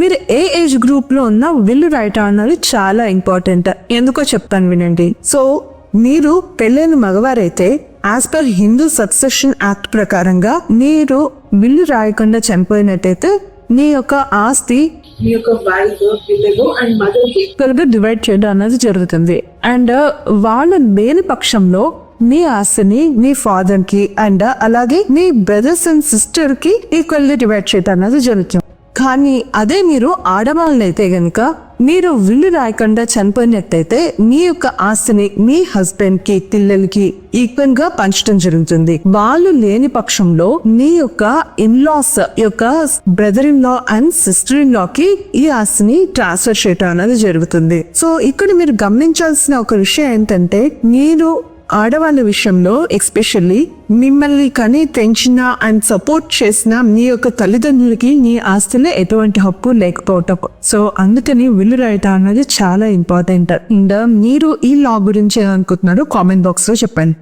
మీరు ఏ ఏజ్ గ్రూప్లో ఉన్న విల్లు రాయటం అన్నది చాలా ఇంపార్టెంట్ ఎందుకో చెప్తాను వినండి. సో మీరు పెళ్ళైన మగవారైతే as per Hindu succession act ప్రకారంగా మీరు విల్లు రాయకుండా చనిపోయినట్టయితే నీ యొక్క ఆస్తి మీ యొక్క అండ్ డివైడ్ చేయడం అనేది జరుగుతుంది. అండ్ వాళ్ళ లేని పక్షంలో నీ ఆస్తిని నీ ఫాదర్కి అండ్ అలాగే నీ బ్రదర్స్ అండ్ సిస్టర్కి ఈక్వల్గా డివైడ్ చేయడం అనేది జరుగుతుంది. కానీ అదే మీరు ఆడవాళ్ళనైతే గనుక మీరు విల్లు రాయకుండా చనిపోయినట్టయితే మీ యొక్క ఆస్తిని మీ హస్బెండ్కి పిల్లలకి ఈక్వల్గా పంచడం జరుగుతుంది. వాళ్ళు లేని పక్షంలో మీ యొక్క ఇన్లాస్ యొక్క brother in law and sister in law కి ఈ ఆస్తిని ట్రాన్స్ఫర్ చేయటం అనేది జరుగుతుంది. సో ఇక్కడ మీరు గమనించాల్సిన ఒక విషయం ఏంటంటే మీరు ఆడవాళ్ళ విషయంలో ఎస్పెషల్లీ మిమ్మల్ని కని పెంచిన అండ్ సపోర్ట్ చేసిన మీ యొక్క తల్లిదండ్రులకి మీ ఆస్తిలో ఎటువంటి హక్కు లేకపోవటం. సో అందుకని విల్లు రాయటం అనేది చాలా ఇంపార్టెంట్ అండ్ మీరు ఈ లా గురించి అనుకుంటున్నారు కామెంట్ బాక్స్లో చెప్పండి.